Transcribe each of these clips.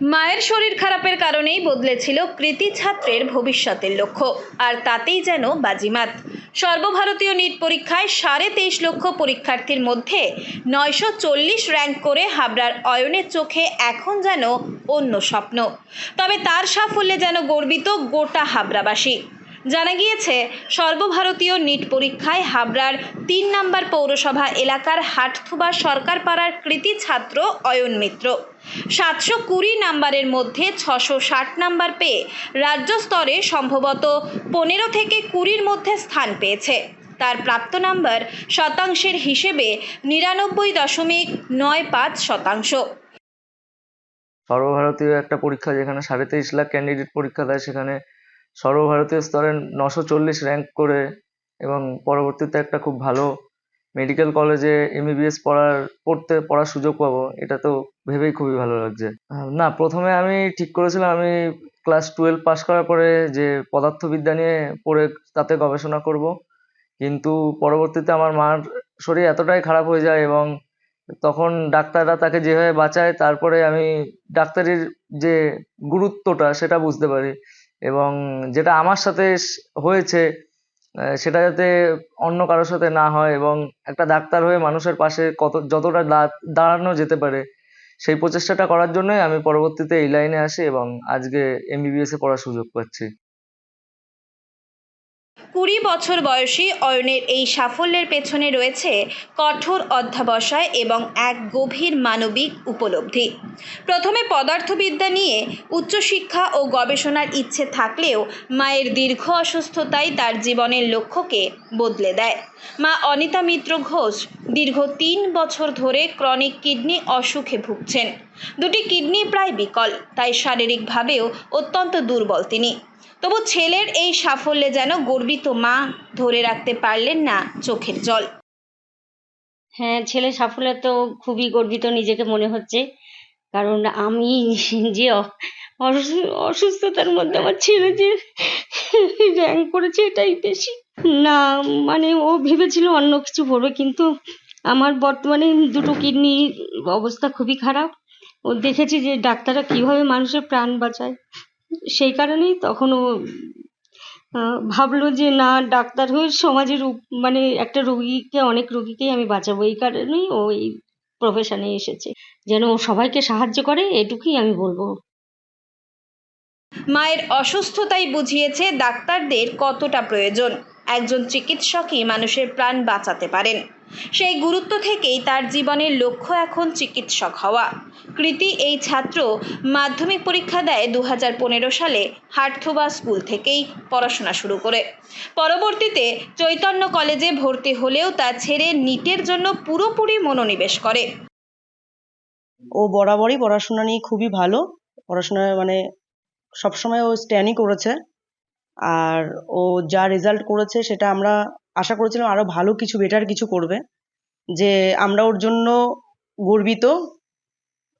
মায়ের শরীর খারাপের কারণেই বদলেছিল কৃতি ছাত্রের ভবিষ্যতের লক্ষ্য, আর তাতেই যেন বাজিমাত। সর্বভারতীয় নিট পরীক্ষায় সাড়ে তেইশ লক্ষ পরীক্ষার্থীর মধ্যে নয়শো চল্লিশ র্যাঙ্ক করে হাবড়ার অয়নের চোখে এখন যেন অন্য স্বপ্ন। তবে তার সাফল্যে যেন গর্বিত গোটা হাবড়াবাসী। জানা গিয়েছে, সর্বভারতীয় নিট পরীক্ষায় হাবড়ার তিন নম্বর পৌরসভা এলাকার হাটথুবা সরকার পাড়ার কৃতি ছাত্র অয়ন মিত্র। সাতশো কুড়ি নাম্বারের মধ্যে ছশো ষাট নাম্বার পেয়ে রাজ্য স্তরে সম্ভবত পনেরো থেকে কুড়ির মধ্যে স্থান পেয়েছে। তার প্রাপ্ত নাম্বার শতাংশের হিসেবে নিরানব্বই দশমিক নয় পাঁচ শতাংশ। সর্বভারতীয় একটা পরীক্ষা যেখানে সাড়ে তেইশ লাখ ক্যান্ডিডেট পরীক্ষা দেয়, সেখানে সর্বভারতীয় স্তরে নশো চল্লিশ র্যাঙ্ক করে এবং পরবর্তীতে একটা খুব ভালো মেডিকেল কলেজে এমবিবিএস পড়ার, পড়তে পড়ার সুযোগ পাবো, এটা তো ভেবেই খুবই ভালো লাগছে। না, প্রথমে আমি ঠিক করেছিলাম, আমি ক্লাস টুয়েলভ পাশ করার পরে যে পদার্থবিদ্যা নিয়ে পড়ে তাতে গবেষণা করব। কিন্তু পরবর্তীতে আমার মার শরীর এতটাই খারাপ হয়ে যায় এবং তখন ডাক্তাররা তাকে যেভাবে বাঁচায়, তারপরে আমি ডাক্তারির যে গুরুত্বটা সেটা বুঝতে পারি এবং যেটা আমার সাথে হয়েছে সেটা যাতে অন্য কারোর সাথে না হয় এবং একটা ডাক্তার হয়ে মানুষের পাশে কত, যতটা দাঁড়ানো যেতে পারে, সেই প্রচেষ্টাটা করার জন্যই আমি পরবর্তীতে এই লাইনে আসি এবং আজকে এমবিবিএস পড়ার সুযোগ পাচ্ছি। কুড়ি বছর বয়সী অয়নের এই সাফল্যের পেছনে রয়েছে কঠোর অধ্যাবসায় এবং এক গভীর মানবিক উপলব্ধি। প্রথমে পদার্থবিদ্যা নিয়ে উচ্চশিক্ষা ও গবেষণার ইচ্ছে থাকলেও মায়ের দীর্ঘ অসুস্থতাই তার জীবনের লক্ষ্যকে বদলে দেয়। মা অনিতা মিত্র ঘোষ দীর্ঘ তিন বছর ধরে ক্রনিক কিডনি অসুখে ভুগছেন। দুটি কিডনি প্রায় বিকল, তাই শারীরিকভাবেও অত্যন্ত দুর্বল তিনি। তবু ছেলের এই সাফল্যে যেন গর্বিত মা ধরে রাখতে পারলেন না চোখের জল। হ্যাঁ ছেলে সাফল্যে তো খুবই গর্বিত নিজেকে মনে হচ্ছে। কারণ আমি যে অসুস্থতার মধ্যে আমার ছেলে যে র্যাঙ্ক করেছে এটাই বেশি। না মানে ও ভেবেছিল অন্য কিছু পড়বে কিন্তু আমার বর্তমানে দুটো কিডনির অবস্থা খুবই খারাপ। ও দেখেছি যে ডাক্তাররা কীভাবে মানুষের প্রাণ বাঁচায়। সেই কারণেই তখন ও ভাবলো যে না, ডাক্তার হয়ে সমাজের মানে একটা রুগীকে, অনেক রুগীকেই আমি বাঁচাবো। এই কারণেই ও এই প্রফেশনে এসেছে। যেন ও সবাইকে সাহায্য করে, এটুকুই আমি বলব। মায়ের অসুস্থতাই বুঝিয়েছে ডাক্তারদের কতটা প্রয়োজন। একজন চিকিৎসকই মানুষের প্রাণ বাঁচাতে পারেন। সেই গুরুত্ব থেকেই তার জীবনের লক্ষ্য এখন চিকিৎসক হওয়া। কৃতি এই ছাত্র মাধ্যমিক পরীক্ষা দেয় দু হাজার পনেরো সালে হাটথোবা স্কুল থেকেই পড়াশোনা শুরু করে। পরবর্তীতে চৈতন্য কলেজে ভর্তি হলেও তা ছেড়ে নিটের জন্য পুরোপুরি মনোনিবেশ করে। ও বরাবরই পড়াশোনা নিয়ে খুবই ভালো। পড়াশোনায় মানে সবসময় ও স্ট্যান্ডই করেছে। আর ও যা রেজাল্ট করেছে সেটা আমরা আশা করেছিলাম আরও ভালো কিছু বেটার কিছু করবে যে আমরা ওর জন্য গর্বিত।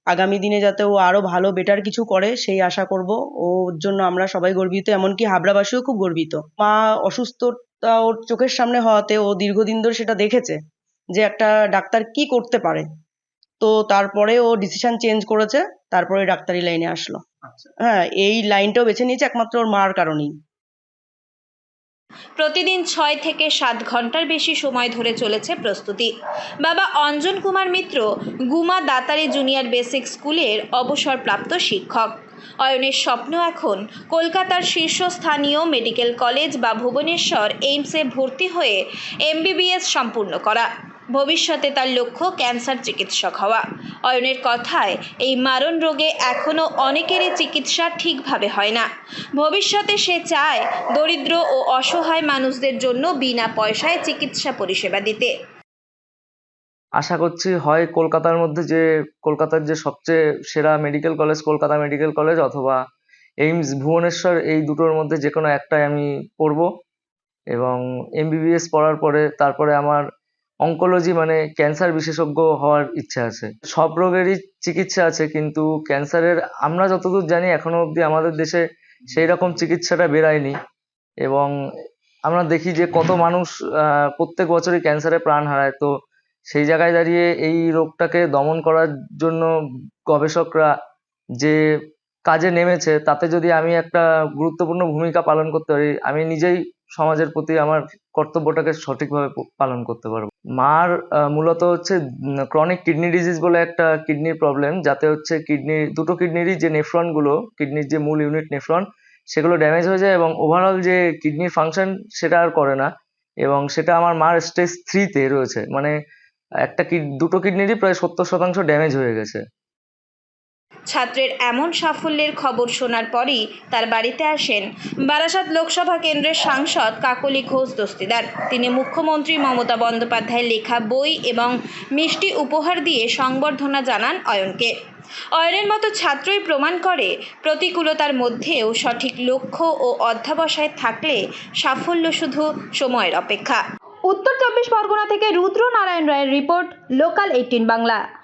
আগামী দিনে যাতে ও আরও ভালো বেটার কিছু করে সেই আশা করব। ওর জন্য আমরা সবাই গর্বিত এমনকি হাবড়াবাসীও খুব গর্বিত। মা অসুস্থতা ওর চোখের সামনে হওয়াতে ও দীর্ঘদিন ধরে সেটা দেখেছে যে একটা ডাক্তার কি করতে পারে। তো তারপরে ও ডিসিশন চেঞ্জ করেছে তারপরে ডাক্তারি লাইনে আসলো। হ্যাঁ এই লাইনটাও বেছে নিয়েছে একমাত্র ওর মার কারণেই। প্রতিদিন ছয় থেকে সাত ঘণ্টার বেশি সময় ধরে চলেছে প্রস্তুতি। বাবা অঞ্জন কুমার মিত্র গুমা দাতারি জুনিয়র বেসিক স্কুলের অবসরপ্রাপ্ত শিক্ষক। অয়নের স্বপ্ন এখন কলকাতার শীর্ষস্থানীয় মেডিকেল কলেজ বা ভুবনেশ্বর এইমসে ভর্তি হয়ে এমবিবিএস সম্পূর্ণ করা। ভবিষ্যতে তার লক্ষ্য ক্যান্সার চিকিৎসক হওয়া। অয়নের কথায়, এই মারণ রোগে এখনও অনেকেরই চিকিৎসা ঠিকভাবে হয় না। ভবিষ্যতে সে চায় দরিদ্র ও অসহায় মানুষদের জন্য বিনা পয়সায় চিকিৎসা পরিষেবা দিতে। আশা করছি হয় কলকাতার মধ্যে যে, কলকাতার যে সবচেয়ে সেরা medical college Kolkata medical college অথবা এইমস ভুবনেশ্বর, এই দুটোর মধ্যে যে কোনো একটাই আমি পড়ব। এবং এমবিবিএস পড়ার পরে, তারপরে আমার অঙ্কোলজি মানে ক্যান্সার বিশেষজ্ঞ হওয়ার ইচ্ছা আছে। সব রোগেরই চিকিৎসা আছে, কিন্তু ক্যান্সারের আমরা যতদূর জানি এখনও অবধি আমাদের দেশে সেই রকম চিকিৎসাটা বেরায়নি। এবং আমরা দেখি যে কত মানুষ প্রত্যেক বছরই ক্যান্সারে প্রাণ হারায়। তো সেই জায়গায় দাঁড়িয়ে এই রোগটাকে দমন করার জন্য গবেষকরা যে কাজে নেমেছে, তাতে যদি আমি একটা গুরুত্বপূর্ণ ভূমিকা পালন করতে পারি, আমি নিজেই সমাজের প্রতি আমার কর্তব্যটাকে সঠিকভাবে পালন করতে পারব। মার মূলত হচ্ছে ক্রনিক কিডনি ডিজিজ বলে একটা কিডনির প্রবলেম যাতে হচ্ছে কিডনি দুটো কিডনিরই যে নেফ্রনগুলো কিডনির যে মূল ইউনিট নেফ্রন সেগুলো ড্যামেজ হয়ে যায় এবং ওভারঅল যে কিডনির ফাংশন সেটা আর করে না। এবং সেটা আমার মার স্টেজ থ্রিতে রয়েছে। মানে একটা কিড- দুটো কিডনিরই প্রায় সত্তর শতাংশ ড্যামেজ হয়ে গেছে। ছাত্রের এমন সাফল্যের খবর শোনার পরই তার বাড়িতে আসেন বারাসাত লোকসভা কেন্দ্রের সাংসদ কাকলি ঘোষ দস্তিদার। তিনি মুখ্যমন্ত্রী মমতা বন্দ্যোপাধ্যায়ের লেখা বই এবং মিষ্টি উপহার দিয়ে সংবর্ধনা জানান অয়নকে। অয়নের মতো ছাত্রই প্রমাণ করে প্রতিকূলতার মধ্যেও সঠিক লক্ষ্য ও অধ্যাবসায় থাকলে সাফল্য শুধু সময়ের অপেক্ষা। উত্তর চব্বিশ পরগনা থেকে রুদ্র নারায়ণ রায়ের রিপোর্ট, লোকাল এইটিন বাংলা।